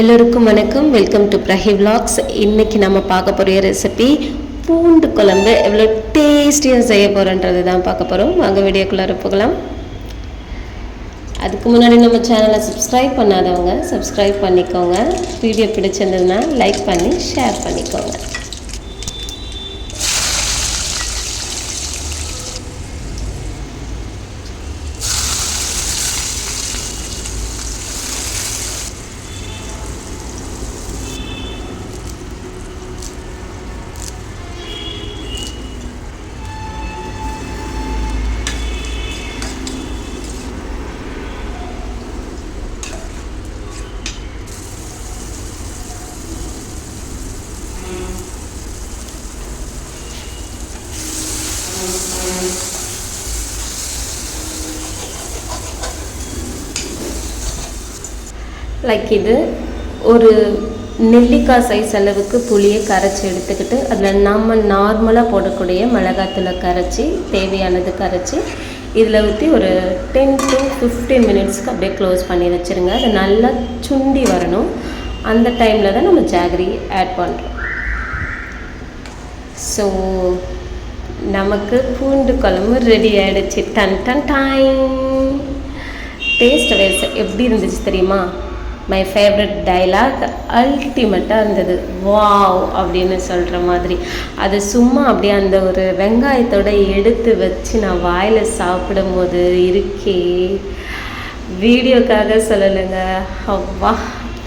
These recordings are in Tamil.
எல்லோருக்கும் வணக்கம். Welcome to Prahi vlogs. இன்றைக்கி நம்ம பார்க்க போகிற ரெசிபி பூண்டு குழம்பு. எவ்வளோ டேஸ்டியாக செய்ய போகிறோன்றது தான் பார்க்க போகிறோம் வாங்க வீடியோக்குள்ளே போகலாம். அதுக்கு முன்னாடி நம்ம சேனலை சப்ஸ்கிரைப் பண்ணாதவங்க சப்ஸ்கிரைப் பண்ணிக்கோங்க. வீடியோ பிடிச்சிருந்ததுன்னா லைக் பண்ணி ஷேர் பண்ணிக்கோங்க. லைக் இது ஒரு நெல்லிக்காய் சைஸ் அளவுக்கு புளியை கரைச்சி எடுத்துக்கிட்டு அதில் நம்ம நார்மலாக போடக்கூடிய மிளகாத்தூளை கரைச்சி தேவையானது கரைச்சி இதில் ஊற்றி ஒரு டென் டு ஃபிஃப்டீன் மினிட்ஸ்க்கு அப்படியே க்ளோஸ் பண்ணி வச்சுருங்க. அது நல்லா சுண்டி வரணும். அந்த டைமில் தான் நம்ம ஜாகரி ஆட் பண்ணுறோம் ஸோ நமக்கு பூண்டு குழம்பு ரெடி ஆகிடுச்சு done done time taste wise எப்படி இருந்துச்சு தெரியுமா? மை ஃபேவரட் டைலாக் அல்டிமேட்டாக இருந்தது. வாவ் அப்படின்னு சொல்கிற மாதிரி. அது சும்மா அப்படியே அந்த ஒரு வெங்காயத்தோட எடுத்து வச்சு நான் வாயில் சாப்பிடும்போது இருக்கே. வீடியோக்காக சொல்லலைங்க. அவ்வா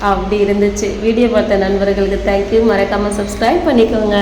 அப்படி இருந்துச்சு. வீடியோ பார்த்த நண்பர்களுக்கு தேங்க்யூ மறக்காமல் சப்ஸ்கிரைப் பண்ணிக்கோங்க.